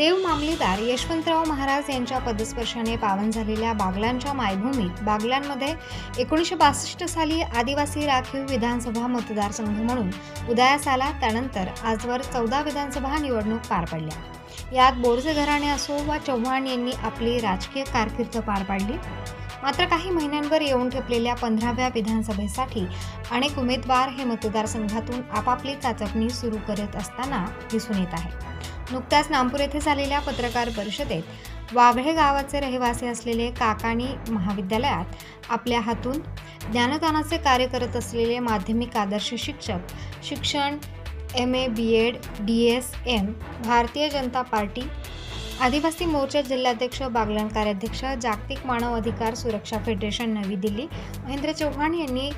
देव मामलीदार यशवंतराव महाराज यांच्या पदस्पर्शाने पावन झालेल्या बागलांच्या मायभूमीत बागलांमध्ये एकोणीसशे बासष्ट साली आदिवासी राखीव विधानसभा मतदारसंघ म्हणून उदयास आला त्यानंतर आजवर चौदा विधानसभा निवडणूक पार पडल्या. यात बोरजे घराणे असो वा चव्हाण यांनी आपली राजकीय कारकीर्द पार पाडली. मात्र काही महिन्यांवर येऊन ठेपलेल्या पंधराव्या विधानसभेसाठी अनेक उमेदवार हे मतदारसंघातून आपापली चाचपणी सुरू करत असताना दिसून येत आहे. नुकत्याच नामपूर येथे झालेल्या पत्रकार परिषदेत वाघळे गावाचे रहिवासी असलेले काकाणी महाविद्यालयात आपल्या हातून ज्ञानदानाचे कार्य करत असलेले माध्यमिक आदर्श शिक्षक शिक्षण M A B Ed D S M Bharatiya Janata Party आदिवासी मोर्चा जिल्हाध्यक्ष बागलाण कार्याध्यक्ष जागतिक मानव अधिकार सुरक्षा फेडरेशन नवी दिल्ली महेंद्र चव्हाण यांनी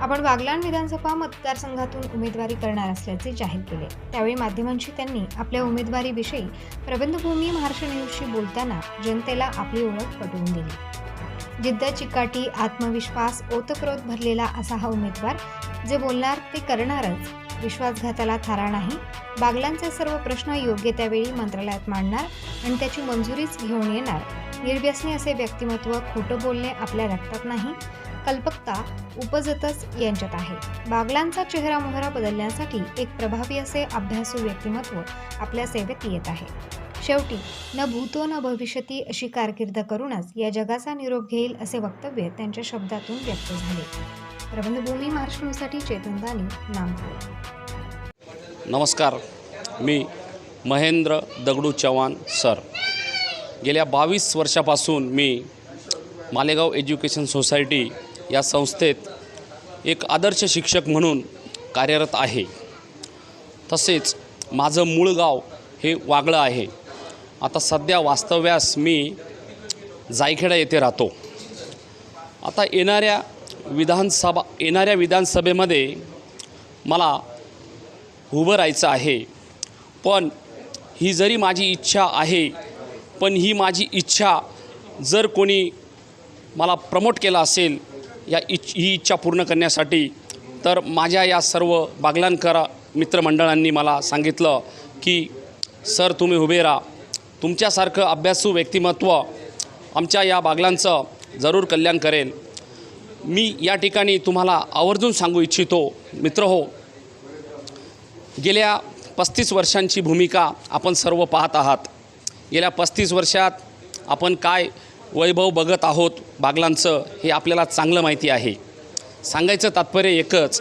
आपण बागलाण विधानसभा मतदारसंघातून उमेदवारी करणार असल्याचे जाहीर केले. त्यावेळी माध्यमांशी त्यांनी आपल्या उमेदवारीविषयी प्रबंधभूमी महाराष्ट्र न्यूजशी बोलताना जनतेला आपली ओळख पटवून दिली. जिद्द चिकाटी आत्मविश्वास ओतप्रोत भरलेला असा हा उमेदवार जे बोलणार ते करणारच विश्वासघाताला थारा नाही बागलांचे सर्व प्रश्न योग्य त्यावेळी मंत्रालयात मांडणार आणि त्याची मंजुरीच घेऊन येणार निर्व्यसनी असे व्यक्तिमत्व खोटं बोलणे आपल्या रक्तात नाही कल्पकता उपजतच यांच्यात आहे. बागलांचा चेहरा मोहरा बदलण्यासाठी एक प्रभावी असे अभ्यासू व्यक्तिमत्व आपल्या सेवेत येत आहे. शेवटी न भूतो न भविष्यती अशी कारकीर्द करूनच या जगाचा निरोप घेईल असे वक्तव्य त्यांच्या शब्दातून व्यक्त झाले. प्रबंधभूमी महाराष्ट्रसाठी चेतन दानी नामपूर नमस्कार. मी महेंद्र दगडू चव्हाण सर. गेल्या बावीस वर्षापासून मी मालेगाव एज्युकेशन सोसायटी या संस्थेत एक आदर्श शिक्षक म्हणून कार्यरत आहे. तसेच माझं मूळ गाव हे वागळं आहे. आता सध्या वास्तव्यास मी जायखेडा येथे राहतो. आता येणाऱ्या विधानसभा येणाऱ्या विधानसभेमध्ये मला उभं राहायचं आहे. पण ही जरी माझी इच्छा आहे पण ही माझी इच्छा जर कोणी मला प्रमोट केला असेल या इच्छ ही इच्छा पूर्ण करण्यासाठी तर माझ्या या सर्व बागलांकर मित्रमंडळांनी मला सांगितलं की सर तुम्ही उभे राहा. तुमच्यासारखं अभ्यासू व्यक्तिमत्व आमच्या या बागलांचं जरूर कल्याण करेल. मी या ठिकाणी तुम्हाला आवर्जून सांगू इच्छितो मित्र हो. गेल्या पस्तीस वर्षांची भूमिका आपण सर्व पाहत आहात. गेल्या पस्तीस वर्षात आपण काय वैभव बघत आहोत बागलांचं हे आपल्याला चांगलं माहिती आहे. सांगायचं तात्पर्य एकच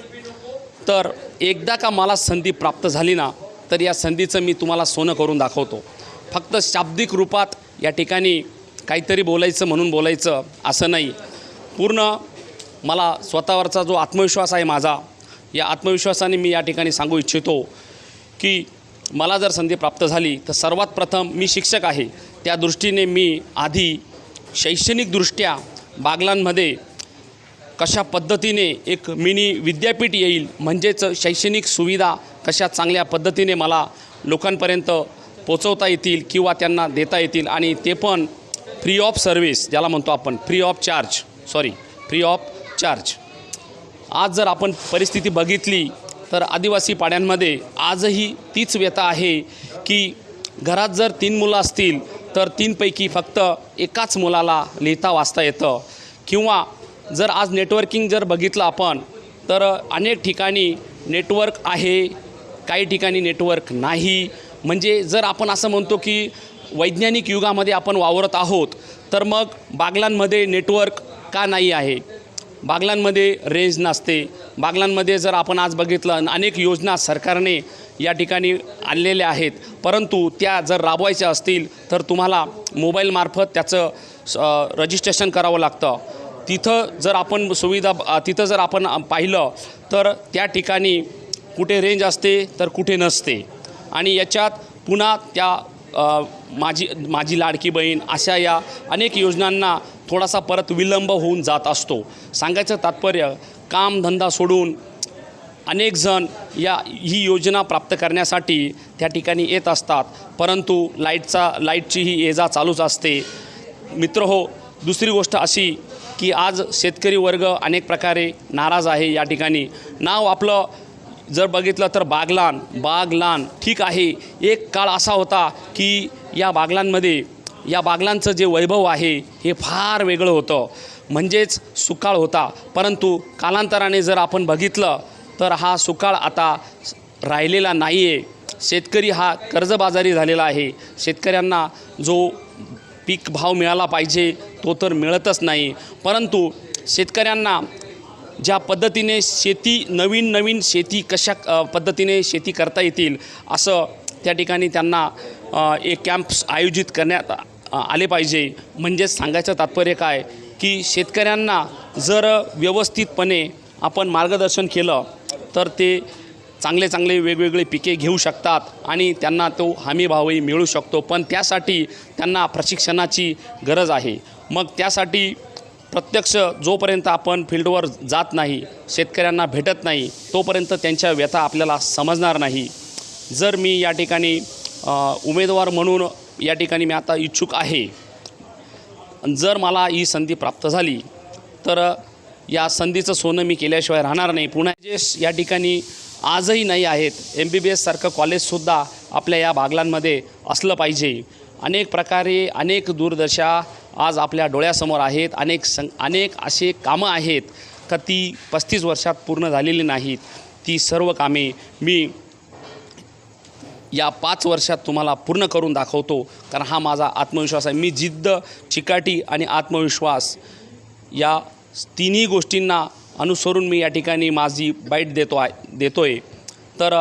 तर एकदा का मला संधी प्राप्त झाली ना तर या संधीचं मी तुम्हाला सोनं करून दाखवतो. फक्त शाब्दिक रूपात या ठिकाणी काहीतरी बोलायचं म्हणून बोलायचं असं नाही. पूर्ण मला स्वतःवरचा जो आत्मविश्वास आहे माझा या आत्मविश्वासाने मी या ठिकाणी सांगू इच्छितो की मला जर संधी प्राप्त झाली तर सर्वात प्रथम मी शिक्षक आहे. त्या दृष्टीने मी आधी शैक्षणिकदृष्ट्या बागलांमध्ये कशा पद्धतीने एक मिनी विद्यापीठ येईल म्हणजेच शैक्षणिक सुविधा कशा चांगल्या पद्धतीने मला लोकांपर्यंत पोचवता येतील किंवा त्यांना देता येतील आणि ते पण फ्री ऑफ सर्व्हिस ज्याला म्हणतो आपण free of charge sorry free of charge आज जर आपण परिस्थिती बघितली तर आदिवासी पाड्यांमध्ये आजही तीच व्यथा आहे की घरात जर तीन मुलं असतील तर तीनपैकी फक्त एकाच मुलाला लिहिता वाचता येतं. किंवा जर आज नेटवर्किंग जर बघितलं आपण तर अनेक ठिकाणी नेटवर्क आहे काही ठिकाणी नेटवर्क नाही. म्हणजे जर आपण असं म्हणतो की वैज्ञानिक युगामध्ये आपण वावरत आहोत तर मग बागलांमध्ये नेटवर्क का नाही आहे? बागलांमध्ये रेंज नसते. बागलांमध्ये जर आपण आज बघितलं अनेक योजना सरकारने या ठिकाणी आणलेल्या आहेत. परंतु त्या जर राबवायच्या असतील तर तुम्हाला मोबाईलमार्फत त्याचं रजिस्ट्रेशन करावं लागतं. तिथं जर आपण सुविधा तिथं जर आपण पाहिलं तर त्या ठिकाणी कुठे रेंज असते तर कुठे नसते. आणि याच्यात पुन्हा त्या माझी माझी लाडकी बहीण अशा या अनेक योजनांना थोडासा परत विलंब होऊन जात असतो. सांगायचं तात्पर्य कामधंदा सोडून अनेक जण या ही योजना प्राप्त करण्यासाठी त्या ठिकाणी येत असतात. परंतु लाईटचा लाईटची ही ये जा चालूच असते. मित्र हो दुसरी गोष्ट अशी की आज शेतकरी वर्ग अनेक प्रकारे नाराज आहे या ठिकाणी. नाव आपलं जर बघितलं तर बागलान बागलान ठीक आहे. एक काळ असा होता की या बागलांमध्ये या बागलांचं जे वैभव आहे हे फार वेगळं होतं. म्हणजेच सुकाळ होता. परंतु कालांतराने जर आपण बघितलं तर हा सुकाळ आता राहिलेला नाही आहे शेतकरी हा कर्जबाजारी झालेला आहे. शेतकऱ्यांना जो पीक भाव मिळाला पाहिजे तो तर मिळतच नाही. परंतु शेतकऱ्यांना ज्या पद्धतीने शेती नवीन नवीन शेती कशा पद्धतीने शेती करता येतील असं त्या ठिकाणी त्यांना एक कॅम्प्स आयोजित करण्यात आले पाहिजे. म्हणजेच सांगायचं तात्पर्य काय? की शेतकऱ्यांना जर व्यवस्थितपणे आपण मार्गदर्शन केलं तर ते चांगले चांगले वेगवेगळे पिके घेऊ शकतात आणि त्यांना तो हमी भावही मिळू शकतो. पण त्यासाठी त्यांना प्रशिक्षणाची गरज आहे. मग त्यासाठी प्रत्यक्ष जोपर्यंत आपण फील्डवर जात नाही शेतकऱ्यांना भेटत नाही तोपर्यंत त्यांच्या व्यथा आपल्याला समजणार नाही. जर मी या ठिकाणी उमेदवार म्हणून या ठिकाणी मी आता इच्छुक आहे. जर मला ही संधी प्राप्त झाली तर या संधीचं सोनं मी केल्याशिवाय राहणार नाही. पुन्हा जे या ठिकाणी आजही नाही आहेत. एम बी बी एससारखं कॉलेजसुद्धा आपल्या या बागलांमध्ये असलं पाहिजे. अनेक प्रकारे अनेक दूरदर्शा आज आपल्या डोळ्यासमोर आहेत. अनेक सं अनेक असे कामं आहेत का ती पस्तीस वर्षात पूर्ण झालेली नाहीत. ती सर्व कामे मी या पाच वर्षात तुम्हाला पूर्ण करून दाखवतो. कारण हा माझा आत्मविश्वास आहे. मी जिद्द चिकाटी आणि आत्मविश्वास या तिन्ही गोष्टींना अनुसरून मी या ठिकाणी माझी बाईट देतो आहे देतो आहे तर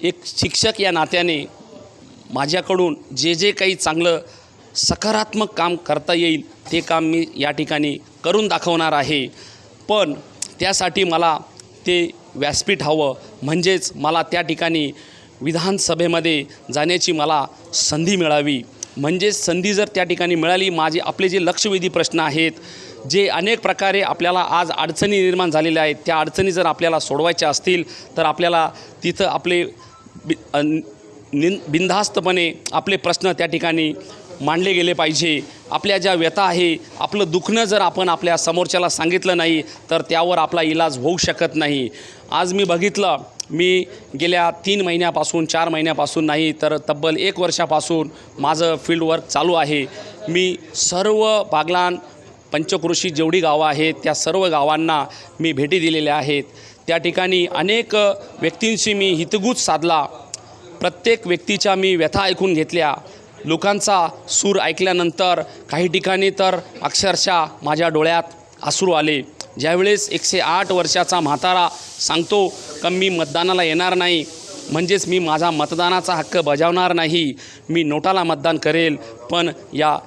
एक शिक्षक या नात्याने माझ्याकडून जे जे काही चांगलं सकारात्मक काम करता येईल ते काम मी या ठिकाणी करून दाखवणार आहे. पण त्यासाठी मला ते व्यासपीठ हवं. म्हणजेच मला त्या ठिकाणी विधानसभेमध्ये जाण्याची मला संधी मिळावी. म्हणजेच संधी जर त्या ठिकाणी मिळाली माझे आपले जे लक्षवेधी प्रश्न आहेत जे अनेक प्रकारे आपल्याला आज अडचणी निर्माण झालेल्या आहेत त्या अडचणी जर आपल्याला सोडवायच्या असतील तर आपल्याला तिथं आपले बि अ, बिनधास्तपणे आपले प्रश्न त्या ठिकाणी मांडले गेले पाहिजे. आपल्या ज्या व्यथा आहे आपलं दुखणं जर आपण आपल्या समोरच्याला सांगितलं नाही तर त्यावर आपला इलाज होऊ शकत नाही. आज मी बघितलं मी गेल्या तीन महिन्यापासून चार महिन्यापासून नाही तर तब्बल एक वर्षापासून माझं फील्ड वर्क चालू आहे. मी सर्व बागलान पंचकृषी जेवढी गावं आहेत त्या सर्व गावांना मी भेटी दिलेल्या आहेत. त्या ठिकाणी अनेक व्यक्तींशी मी हितगुज साधला. प्रत्येक व्यक्तीच्या मी व्यथा ऐकून घेतल्या. लोकांचा सूर ऐकल्यानंतर काही ठिकाणी तर अक्षरशः माझ्या डोळ्यात अश्रू आले. ज्यावेळेस एकशे आठ वर्षाचा म्हातारा सांगतो का मी मतदानाला येणार नाही. म्हणजेच मी माझा मतदानाचा हक्क बजावणार नाही. मी नोटाला मतदान करेल. पण या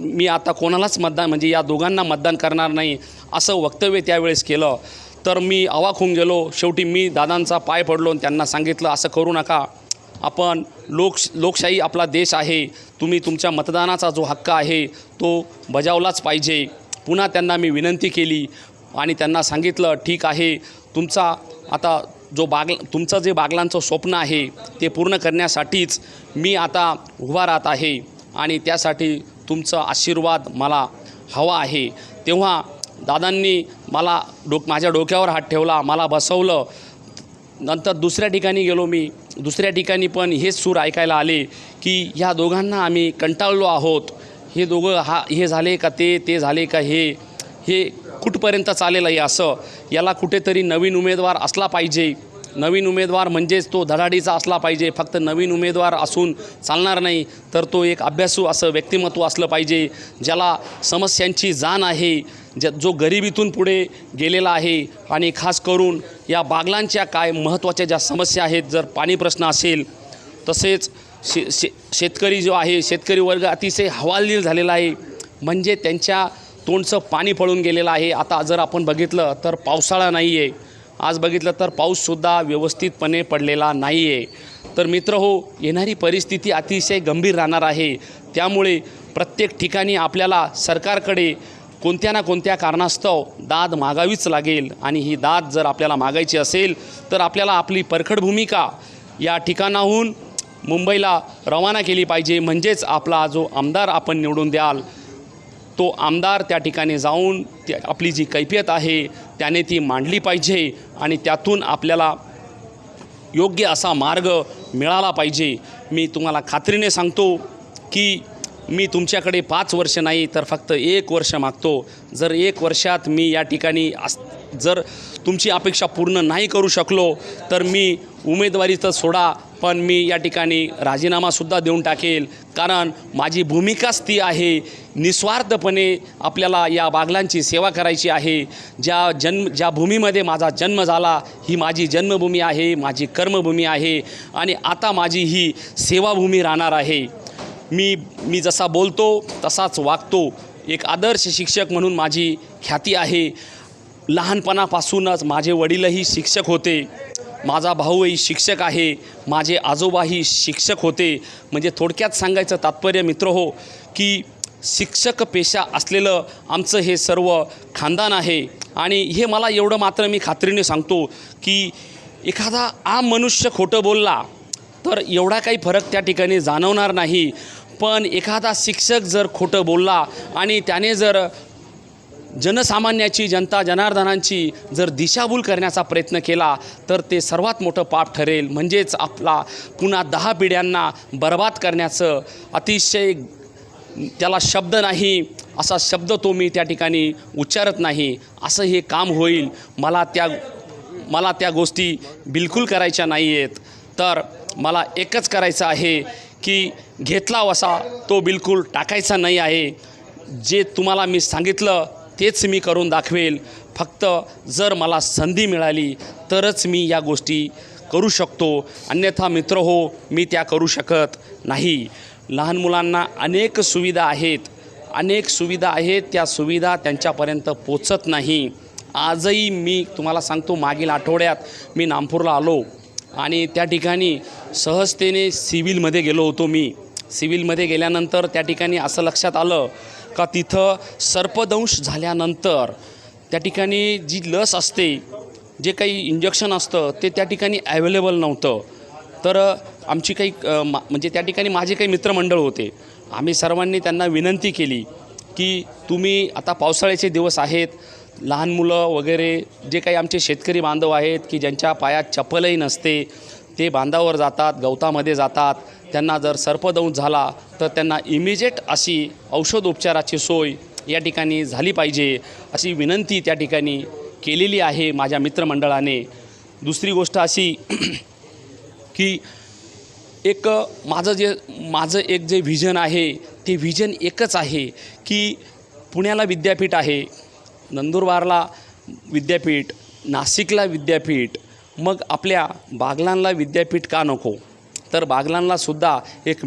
मी आता कोणालाच मतदान म्हणजे या दोघांना मतदान करणार नाही असं वक्तव्य त्यावेळेस केलं. तर मी अवाक होऊन गेलो शेवटी मी दादांचा पाय पडलो आणि त्यांना सांगितलं असं करू नका. आपण लोक लोकशाही आपला देश आहे. तुम्ही तुमच्या मतदानाचा जो हक्क आहे तो बजावलाच पाहिजे. पुन्हा त्यांना मी विनंती केली आणि त्यांना सांगितलं ठीक आहे. तुमचा आता जो बाग तुमचं जे बागलांचं स्वप्न आहे ते पूर्ण करण्यासाठीच मी आता उभा राहत आहे आणि त्यासाठी तुमचा आशीर्वाद मला हवा आहे. तेव्हा दादांनी मला डोक माझ्या डोक्यावर हात ठेवला मला बसवलं. नंतर दुसऱ्या ठिकाणी गेलो मी. दुसऱ्या ठिकाणी पण हेच सूर ऐकायला आले की ह्या दोघांना आम्ही कंटाळलो आहोत. हे दोघं हा हे झाले का ते ते झाले का हे हे कुठपर्यंत चालेल आहे असं. याला कुठेतरी नवीन उमेदवार असला पाहिजे. नवीन उमेदवार म्हणजेच तो धडाडीचा असला पाहिजे. फक्त नवीन उमेदवार असून चालणार नाही तर तो एक अभ्यासू असं व्यक्तिमत्व असलं पाहिजे ज्याला समस्यांची जाण आहे ज जो गरिबीतून पुढे गेलेला आहे. आणि खास करून या बागलांच्या काय महत्त्वाच्या ज्या समस्या आहेत जर पाणी प्रश्न असेल तसेच शे शे शेतकरी जो आहे शेतकरी वर्ग अतिशय हवालदिल झालेला आहे. म्हणजे त्यांच्या तोंडचं पाणी पळून गेलेलं आहे. आता जर आपण बघितलं तर पावसाळा नाही आहे आज बघितलं तर पाऊससुद्धा व्यवस्थितपणे पडलेला नाही आहे तर मित्र हो येणारी परिस्थिती अतिशय गंभीर राहणार आहे. त्यामुळे प्रत्येक ठिकाणी आपल्याला सरकारकडे कोणत्या ना कोणत्या कारणास्तव दाद मागावीच लागेल. आणि ही दाद जर आपल्याला मागायची असेल तर आपल्याला आपली परखड भूमिका या ठिकाणाहून मुंबईला रवाना केली पाहिजे. म्हणजेच आपला जो आमदार आपण निवडून द्याल तो आमदार त्या ठिकाणी जाऊन त्या आपली जी कैफियत आहे त्याने ती मांडली पाहिजे आणि त्यातून आपल्याला योग्य असा मार्ग मिळाला पाहिजे. मी तुम्हाला खात्रीने सांगतो की मी तुमच्याकडे पाच वर्ष नाही तर फक्त एक वर्ष मागतो. जर एक वर्षात मी या ठिकाणी अस जर तुमची अपेक्षा पूर्ण नाही करू शकलो तर मी उमेदवारी तर सोडा पण मी या ठिकाणी राजीनामासुद्धा देऊन टाकेल. कारण माझी भूमिकाच ती आहे निस्वार्थपणे आपल्याला या बागलांची सेवा करायची आहे. ज्या जन्म ज्या भूमीमध्ये माझा जन्म झाला ही माझी जन्मभूमी आहे माझी कर्मभूमी आहे आणि आता माझी ही सेवाभूमी राहणार आहे. मी मी जसा बोलतो तसाच वागतो. एक आदर्श शिक्षक म्हणून माझी ख्याती आहे. लहानपणापासूनच माझे वडीलही शिक्षक होते. माझा भाऊही शिक्षक आहे. माझे आजोबाही शिक्षक होते. म्हणजे थोडक्यात सांगायचं तात्पर्य मित्र हो की शिक्षक पेशा असलेलं आमचं हे सर्व खानदान आहे. आणि हे मला एवढं मात्र मी खात्रीने सांगतो की एखादा आम मनुष्य खोटं बोलला तर एवढा काही फरक त्या ठिकाणी जाणवणार नाही. पण एखादा शिक्षक जर खोटं बोलला आणि त्याने जर जनसामान्याची जनता जनार्दनांची जर दिशाभूल करण्याचा प्रयत्न केला तर ते सर्वात मोठं पाप ठरेल. म्हणजेच आपला पुन्हा दहा पिढ्यांना बर्बाद करण्याचं अतिशय त्याला शब्द नाही असा शब्द तो मी त्या ठिकाणी उच्चारत नाही. असं हे काम होईल. मला त्या मला त्या गोष्टी बिलकुल करायच्या नाही आहेत तर मला एकच करायचं आहे की घेतला वसा तो बिलकुल टाकायचा नाही आहे. जे तुम्हाला मी सांगितलं तेच मी करून दाखवेल. फक्त जर मला संधी मिळाली तरच मी या गोष्टी करू शकतो. अन्यथा मित्र हो मी त्या करू शकत नाही. लहान मुलांना अनेक सुविधा आहेत. अनेक सुविधा आहेत. त्या सुविधा त्यांच्यापर्यंत पोचत नाही. आजही मी तुम्हाला सांगतो मागील आठवड्यात मी नामपूरला आलो आणि त्या ठिकाणी सहजतेने सिव्हिलमध्ये गेलो होतो मी. सिव्हिलमध्ये गेल्यानंतर त्या ठिकाणी असं लक्षात आलं का तिथं सर्पदंश झाल्यानंतर त्या ठिकाणी जी लस असते जे काही इंजेक्शन असतं ते त्या ठिकाणी ॲवेलेबल नव्हतं. तर आमची काही मा म्हणजे त्या ठिकाणी माझे काही मित्रमंडळ होते. आम्ही सर्वांनी त्यांना विनंती केली की तुम्ही आता पावसाळ्याचे दिवस आहेत लहान मुलं वगैरे जे काही आमचे शेतकरी बांधव आहेत की ज्यांच्या पायात चप्पलही नसते ते बांधावर जातात गवतामध्ये जातात त्यांना जर सर्पदंश झाला तर त्यांना इमिजिएट अशी औषधोपचाराची सोय या ठिकाणी झाली पाहिजे. अशी विनंती त्या ठिकाणी केलेली आहे माझ्या मित्रमंडळाने. दुसरी गोष्ट अशी की एक माझं जे माझं एक जे व्हिजन आहे ते व्हिजन एकच आहे की पुण्याला विद्यापीठ आहे नंदुरबारला विद्यापीठ नाशिकला विद्यापीठ मग आपल्या बागलांना विद्यापीठ का नको? तर बागलांनासुद्धा एक